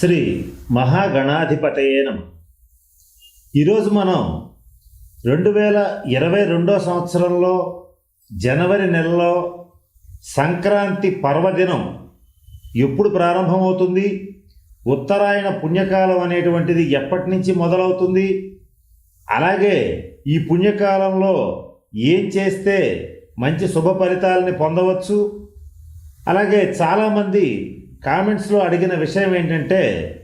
శ్రీ మహాగణాధిపతయే నమ. ఈరోజు మనం రెండు వేల ఇరవై రెండో సంవత్సరంలో జనవరి నెలలో సంక్రాంతి పర్వదినం ఎప్పుడు ప్రారంభమవుతుంది? ఉత్తరాయణ పుణ్యకాలం అనేటువంటిది ఎప్పటి నుంచి మొదలవుతుంది? అలాగే ఈ పుణ్యకాలంలో ఏం చేస్తే మంచి శుభ ఫలితాలని పొందవచ్చు? అలాగే చాలామంది కామెంట్స్లో అడిగిన విషయం ఏంటంటే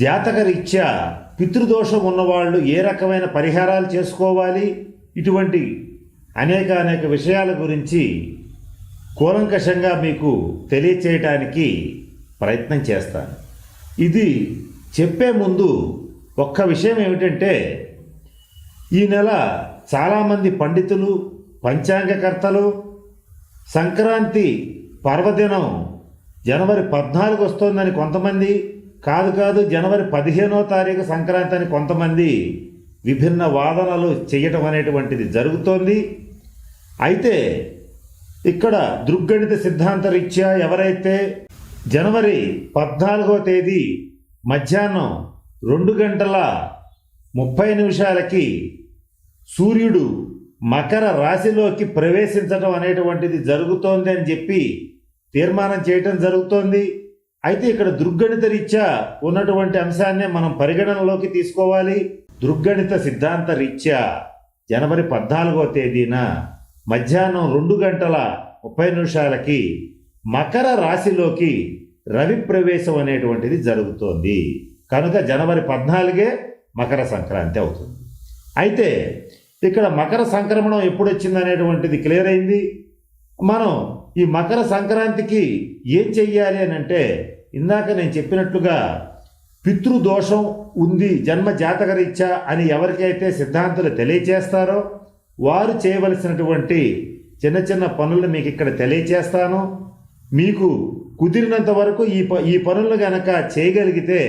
జాతకరీత్యా పితృదోషం ఉన్నవాళ్ళు ఏ రకమైన పరిహారాలు చేసుకోవాలి? ఇటువంటి అనేక అనేక విషయాల గురించి కూలంకషంగా మీకు తెలియచేయటానికి ప్రయత్నం చేస్తాను. ఇది చెప్పే ముందు ఒక్క విషయం ఏమిటంటే ఈ నెల చాలామంది పండితులు పంచాంగకర్తలు సంక్రాంతి పర్వదినం జనవరి పద్నాలుగు వస్తోందని కొంతమంది కాదు కాదు జనవరి పదిహేనో తారీఖు సంక్రాంతి అని కొంతమంది విభిన్న వాదనలు చేయటం అనేటువంటిది జరుగుతోంది. అయితే ఇక్కడ దృగ్గణిత సిద్ధాంత రీత్యా ఎవరైతే జనవరి పద్నాలుగో తేదీ మధ్యాహ్నం రెండు గంటల ముప్పై నిమిషాలకి సూర్యుడు మకర రాశిలోకి ప్రవేశించడం అనేటువంటిది జరుగుతోంది అని చెప్పి తీర్మానం చేయటం జరుగుతోంది. అయితే ఇక్కడ దృగ్గణిత రీత్యా ఉన్నటువంటి అంశాన్ని మనం పరిగణనలోకి తీసుకోవాలి. దుర్గణిత సిద్ధాంత రీత్యా జనవరి పద్నాలుగో తేదీన మధ్యాహ్నం రెండు గంటల ముప్పై నిమిషాలకి మకర రాశిలోకి రవి ప్రవేశం అనేటువంటిది జరుగుతోంది. కనుక జనవరి పద్నాలుగే మకర సంక్రాంతి అవుతుంది. అయితే ఇక్కడ మకర సంక్రమణం ఎప్పుడు వచ్చింది అనేటువంటిది క్లియర్ అయింది. మనం ఈ మకర సంక్రాంతికి ఏం చెయ్యాలి అని అంటే ఇందాక నేను చెప్పినట్లుగా పితృదోషం ఉంది జన్మ జాతకరీత్యా అని ఎవరికైతే సిద్ధాంతులు తెలియచేస్తారో వారు చేయవలసినటువంటి చిన్న చిన్న పనులను మీకు ఇక్కడ తెలియచేస్తాను. మీకు కుదిరినంత వరకు ఈ ప ఈ పనులను గనక చేయగలిగితే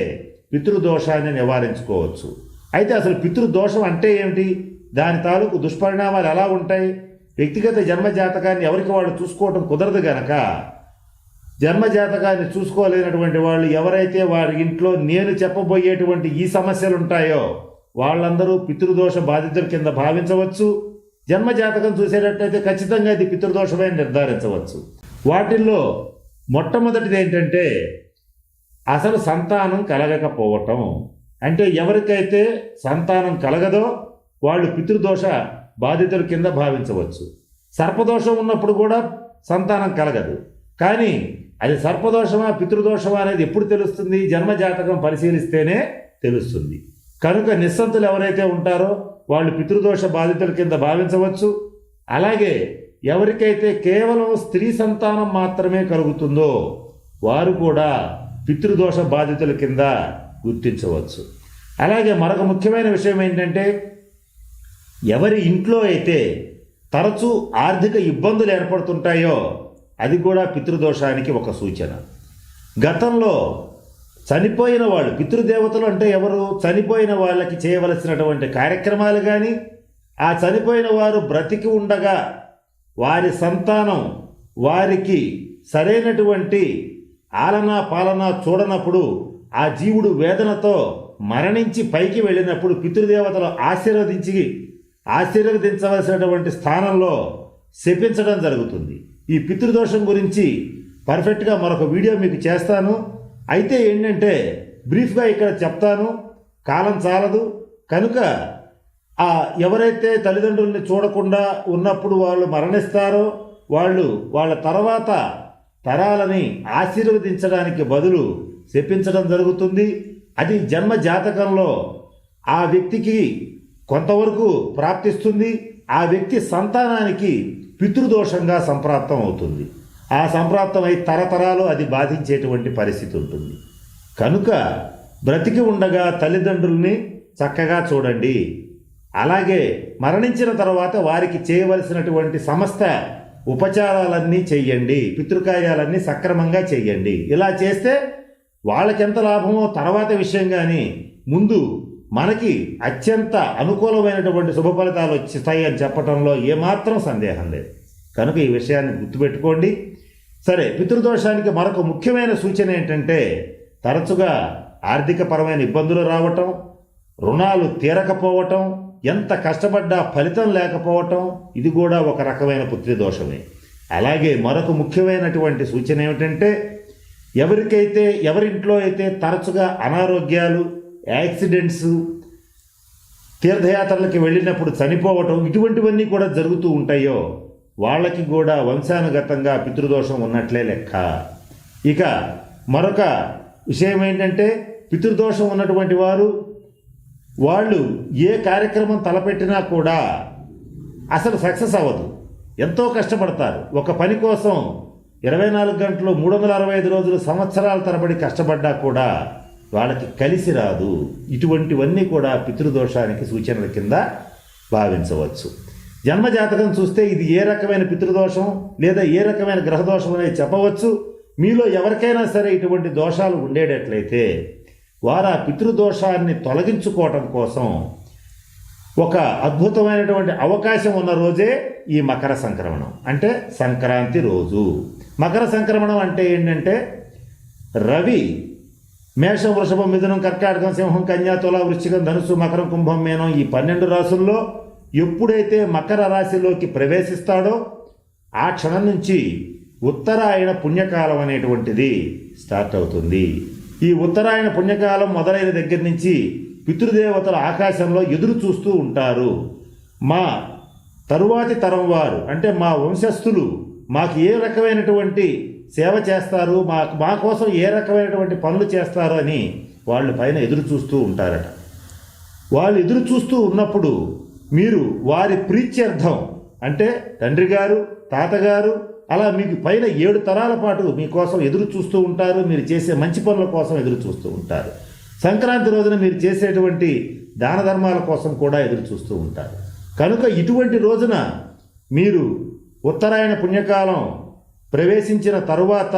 పితృదోషాన్ని నివారించుకోవచ్చు. అయితే అసలు పితృదోషం అంటే ఏమిటి? దాని తాలూకు దుష్పరిణామాలు ఎలా ఉంటాయి? వ్యక్తిగత జన్మ జాతకాన్ని ఎవరికి వాళ్ళు చూసుకోవటం కుదరదు గనక జన్మ జాతకాన్ని చూసుకోలేనటువంటి వాళ్ళు ఎవరైతే వారి ఇంట్లో నేను చెప్పబోయేటువంటి ఈ సమస్యలు ఉంటాయో వాళ్ళందరూ పితృదోష బాధితుల కింద భావించవచ్చు. జన్మ జాతకం చూసేటట్టయితే ఖచ్చితంగా ఇది పితృదోషమే నిర్ధారించవచ్చు. వాటిల్లో మొట్టమొదటిది ఏంటంటే అసలు సంతానం కలగకపోవటం. అంటే ఎవరికైతే సంతానం కలగదో వాళ్ళు పితృదోష బాధితుల కింద భావించవచ్చు. సర్పదోషం ఉన్నప్పుడు కూడా సంతానం కలగదు. కానీ అది సర్పదోషమా పితృదోషమా అనేది ఎప్పుడు తెలుస్తుంది? జన్మజాతకం పరిశీలిస్తేనే తెలుస్తుంది. కనుక నిస్సంతులు ఎవరైతే ఉంటారో వాళ్ళు పితృదోష బాధితుల కింద భావించవచ్చు. అలాగే ఎవరికైతే కేవలం స్త్రీ సంతానం మాత్రమే కలుగుతుందో వారు కూడా పితృదోష బాధితుల కింద గుర్తించవచ్చు. అలాగే మరొక ముఖ్యమైన విషయం ఏంటంటే ఎవరి ఇంట్లో అయితే తరచూ ఆర్థిక ఇబ్బందులు ఏర్పడుతుంటాయో అది కూడా పితృదోషానికి ఒక సూచన. గతంలో చనిపోయిన వాళ్ళు పితృదేవతలు అంటే ఎవరు? చనిపోయిన వాళ్ళకి చేయవలసినటువంటి కార్యక్రమాలు కానీ ఆ చనిపోయిన వారు బ్రతికి ఉండగా వారి సంతానం వారికి సరైనటువంటి ఆలనా పాలన చూడనప్పుడు ఆ జీవుడు వేదనతో మరణించి పైకి వెళ్ళినప్పుడు పితృదేవతలు ఆశీర్వదించి ఆశీర్వదించవలసినటువంటి స్థానంలో శపించడం జరుగుతుంది. ఈ పితృదోషం గురించి పర్ఫెక్ట్గా మరొక వీడియో మీకు చేస్తాను. అయితే ఏంటంటే బ్రీఫ్గా ఇక్కడ చెప్తాను. కాలం చాలదు. కనుక ఆ ఎవరైతే తల్లిదండ్రుల్ని చూడకుండా ఉన్నప్పుడు వాళ్ళు మరణిస్తారో వాళ్ళు వాళ్ళ తర్వాత తరాలని ఆశీర్వదించడానికి బదులు శపించడం జరుగుతుంది. అది జన్మ జాతకంలో ఆ వ్యక్తికి కొంతవరకు ప్రాప్తిస్తుంది ఆ వ్యక్తి సంతానానికి పితృదోషంగా సంప్రాప్తం అవుతుంది. ఆ సంప్రాప్తమై తరతరాలు అది బాధించేటువంటి పరిస్థితి ఉంటుంది. కనుక బ్రతికి ఉండగా తల్లిదండ్రుల్ని చక్కగా చూడండి. అలాగే మరణించిన తర్వాత వారికి చేయవలసినటువంటి సమస్త ఉపచారాలన్నీ చెయ్యండి. పితృకార్యాలన్నీ సక్రమంగా చెయ్యండి. ఇలా చేస్తే వాళ్ళకెంత లాభమో తర్వాత విషయం కానీ ముందు మనకి అత్యంత అనుకూలమైనటువంటి శుభ ఫలితాలు వచ్చిస్తాయి అని చెప్పడంలో ఏమాత్రం సందేహం లేదు. కనుక ఈ విషయాన్ని గుర్తుపెట్టుకోండి. సరే పితృదోషానికి మరొక ముఖ్యమైన సూచన ఏంటంటే తరచుగా ఆర్థికపరమైన ఇబ్బందులు రావటం రుణాలు తీరకపోవటం ఎంత కష్టపడ్డా ఫలితం లేకపోవటం ఇది కూడా ఒక రకమైన పుత్రిదోషమే అలాగే మరొక ముఖ్యమైనటువంటి సూచన ఏమిటంటే ఎవరికైతే ఎవరింట్లో అయితే తరచుగా అనారోగ్యాలు యాక్సిడెంట్స్ తీర్థయాత్రలకి వెళ్ళినప్పుడు చనిపోవటం ఇటువంటివన్నీ కూడా జరుగుతూ ఉంటాయో వాళ్ళకి కూడా వంశానుగతంగా పితృదోషం ఉన్నట్లే లెక్క. ఇక మరొక విషయం ఏంటంటే పితృదోషం ఉన్నటువంటి వారు వాళ్ళు ఏ కార్యక్రమం తలపెట్టినా కూడా అసలు సక్సెస్ అవ్వదు. ఎంతో కష్టపడతారు. ఒక పని కోసం ఇరవై నాలుగు గంటలు మూడు వందల అరవై ఐదు రోజులు సంవత్సరాల తరబడి కష్టపడ్డా కూడా వాళ్ళకి కలిసి రాదు. ఇటువంటివన్నీ కూడా పితృదోషానికి సూచనల కింద భావించవచ్చు. జన్మజాతకం చూస్తే ఇది ఏ రకమైన పితృదోషం లేదా ఏ రకమైన గ్రహదోషం అనేది చెప్పవచ్చు. మీలో ఎవరికైనా సరే ఇటువంటి దోషాలు ఉండేటట్లయితే వారు ఆ పితృదోషాన్ని తొలగించుకోవటం కోసం ఒక అద్భుతమైనటువంటి అవకాశం ఉన్న రోజే ఈ మకర సంక్రమణం. అంటే సంక్రాంతి రోజు. మకర సంక్రమణం అంటే ఏంటంటే రవి మేషం వృషభం మిథునం కర్కాటకం సింహం కన్యా తుల వృశ్చికం ధనుసు మకరం కుంభం మేనం ఈ పన్నెండు రాసుల్లో ఎప్పుడైతే మకర రాశిలోకి ప్రవేశిస్తాడో ఆ క్షణం నుంచి ఉత్తరాయణ పుణ్యకాలం అనేటువంటిది స్టార్ట్ అవుతుంది. ఈ ఉత్తరాయణ పుణ్యకాలం మొదలైన దగ్గర నుంచి పితృదేవతలు ఆకాశంలో ఎదురు చూస్తూ ఉంటారు. మా తరువాతి తరం వారు అంటే మా వంశస్థులు మాకు ఏ రకమైనటువంటి సేవ చేస్తారు మా మా కోసం ఏ రకమైనటువంటి పనులు చేస్తారు అని వాళ్ళు పైన ఎదురు చూస్తూ ఉంటారట. వాళ్ళు ఎదురు చూస్తూ ఉన్నప్పుడు మీరు వారి ప్రీత్యర్థం అంటే తండ్రి గారు తాతగారు అలా మీకు పైన ఏడు తరాల పాటు మీకోసం ఎదురు చూస్తూ ఉంటారు మీరు చేసే మంచి పనుల కోసం ఎదురు చూస్తూ ఉంటారు. సంక్రాంతి రోజున మీరు చేసేటువంటి దాన ధర్మాల కోసం కూడా ఎదురు చూస్తూ ఉంటారు. కనుక ఇటువంటి రోజున మీరు ఉత్తరాయణ పుణ్యకాలం ప్రవేశించిన తరువాత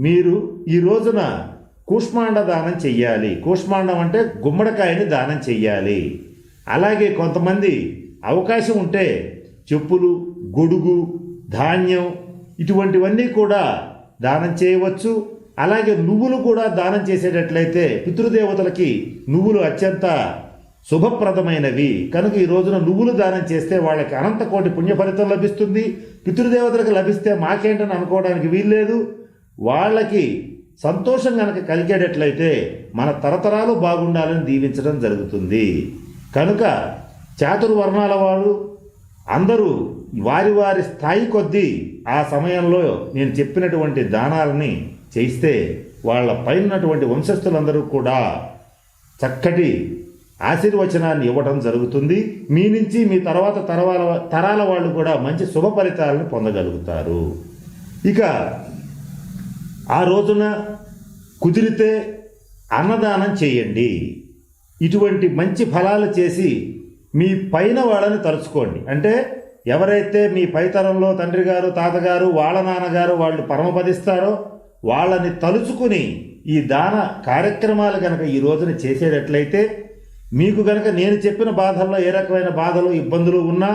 మీరు ఈ రోజున కూష్మాండ దానం చెయ్యాలి. కూష్మాండం అంటే గుమ్మడికాయని దానం చెయ్యాలి. అలాగే కొంతమంది అవకాశం ఉంటే చెప్పులు గొడుగు ధాన్యం ఇటువంటివన్నీ కూడా దానం చేయవచ్చు. అలాగే నువ్వులు కూడా దానం చేసేటట్లయితే పితృదేవతలకి నువ్వులు అత్యంత శుభప్రదమైనవి. కనుక ఈ రోజున నువ్వులు దానం చేస్తే వాళ్ళకి అనంత కోటి పుణ్య ఫలితం లభిస్తుంది. పితృదేవతలకు లభిస్తే మాకేంటని అనుకోవడానికి వీల్లేదు. వాళ్ళకి సంతోషం కనుక కలిగేటట్లయితే మన తరతరాలు బాగుండాలని దీవించడం జరుగుతుంది. కనుక చాతుర్వర్ణాల వారు అందరూ వారి వారి స్థాయి కొద్దీ ఆ సమయంలో నేను చెప్పినటువంటి దానాలని చేయిస్తే వాళ్ళ పైనటువంటి వంశస్థులందరూ కూడా చక్కటి ఆశీర్వచనాన్ని ఇవ్వటం జరుగుతుంది. మీ నుంచి మీ తర్వాత తరవాల తరాల వాళ్ళు కూడా మంచి శుభ ఫలితాలను పొందగలుగుతారు. ఇక ఆ రోజున కుదిరితే అన్నదానం చేయండి. ఇటువంటి మంచి ఫలాలు చేసి మీ పైన వాళ్ళని తలుచుకోండి. అంటే ఎవరైతే మీ పైతరంలో తండ్రి గారు తాతగారు వాళ్ళ నాన్నగారు వాళ్ళు పరమపదిస్తారో వాళ్ళని తలుచుకుని ఈ దాన కార్యక్రమాలు కనుక ఈ రోజున చేసేటట్లయితే మీకు గనక నేను చెప్పిన బాధల్లో ఏ రకమైన బాధలు ఇబ్బందులు ఉన్నా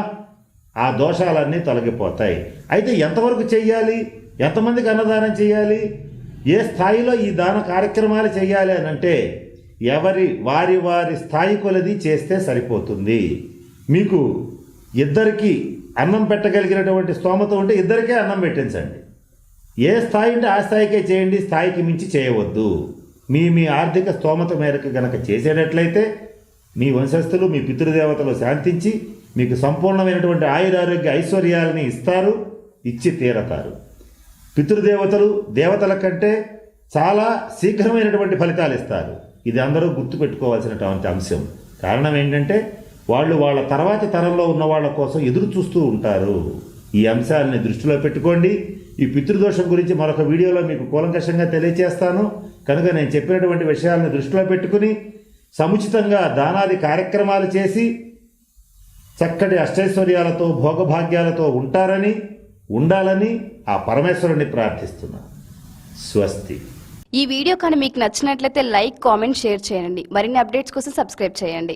ఆ దోషాలన్నీ తొలగిపోతాయి. అయితే ఎంతవరకు చెయ్యాలి? ఎంతమందికి అన్నదానం చేయాలి ఏ స్థాయిలో ఈ దాన కార్యక్రమాలు చేయాలి అని అంటే ఎవరి వారి వారి స్థాయి కొలది చేస్తే సరిపోతుంది. మీకు ఇద్దరికి అన్నం పెట్టగలిగినటువంటి స్తోమత ఉంటే ఇద్దరికే అన్నం పెట్టించండి. ఏ స్థాయి ఉంటే ఆ స్థాయికే చేయండి స్థాయికి మించి చేయవద్దు. మీ మీ ఆర్థిక స్తోమత మేరకు గనక చేసేటట్లయితే మీ వంశస్థులు మీ పితృదేవతలు శాంతించి మీకు సంపూర్ణమైనటువంటి ఆయురారోగ్య ఐశ్వర్యాలని ఇస్తారు ఇచ్చి తీరతారు. పితృదేవతలు దేవతల కంటే చాలా శీఘ్రమైనటువంటి ఫలితాలు ఇస్తారు. ఇది అందరూ గుర్తుపెట్టుకోవాల్సినటువంటి అంశం. కారణం ఏంటంటే వాళ్ళు వాళ్ళ తర్వాతి తరంలో ఉన్న వాళ్ళ కోసం ఎదురు చూస్తూ ఉంటారు. ఈ అంశాలని దృష్టిలో పెట్టుకోండి. ఈ పితృదోషం గురించి మరొక వీడియోలో మీకు కూలంకషంగా తెలియజేస్తాను కనుక నేను చెప్పినటువంటి విషయాలను దృష్టిలో పెట్టుకుని సముచితంగా దానాది కార్యక్రమాలు చేసి చక్కటి అష్టైశ్వర్యాలతో భోగభాగ్యాలతో ఉంటారని ఉండాలని ఆ పరమేశ్వరుని ప్రార్థిస్తున్నాను స్వస్తి. ఈ వీడియో కానీ మీకు నచ్చినట్లయితే లైక్ కామెంట్ షేర్ చేయండి. మరిన్ని అప్డేట్స్ కోసం సబ్స్క్రైబ్ చేయండి.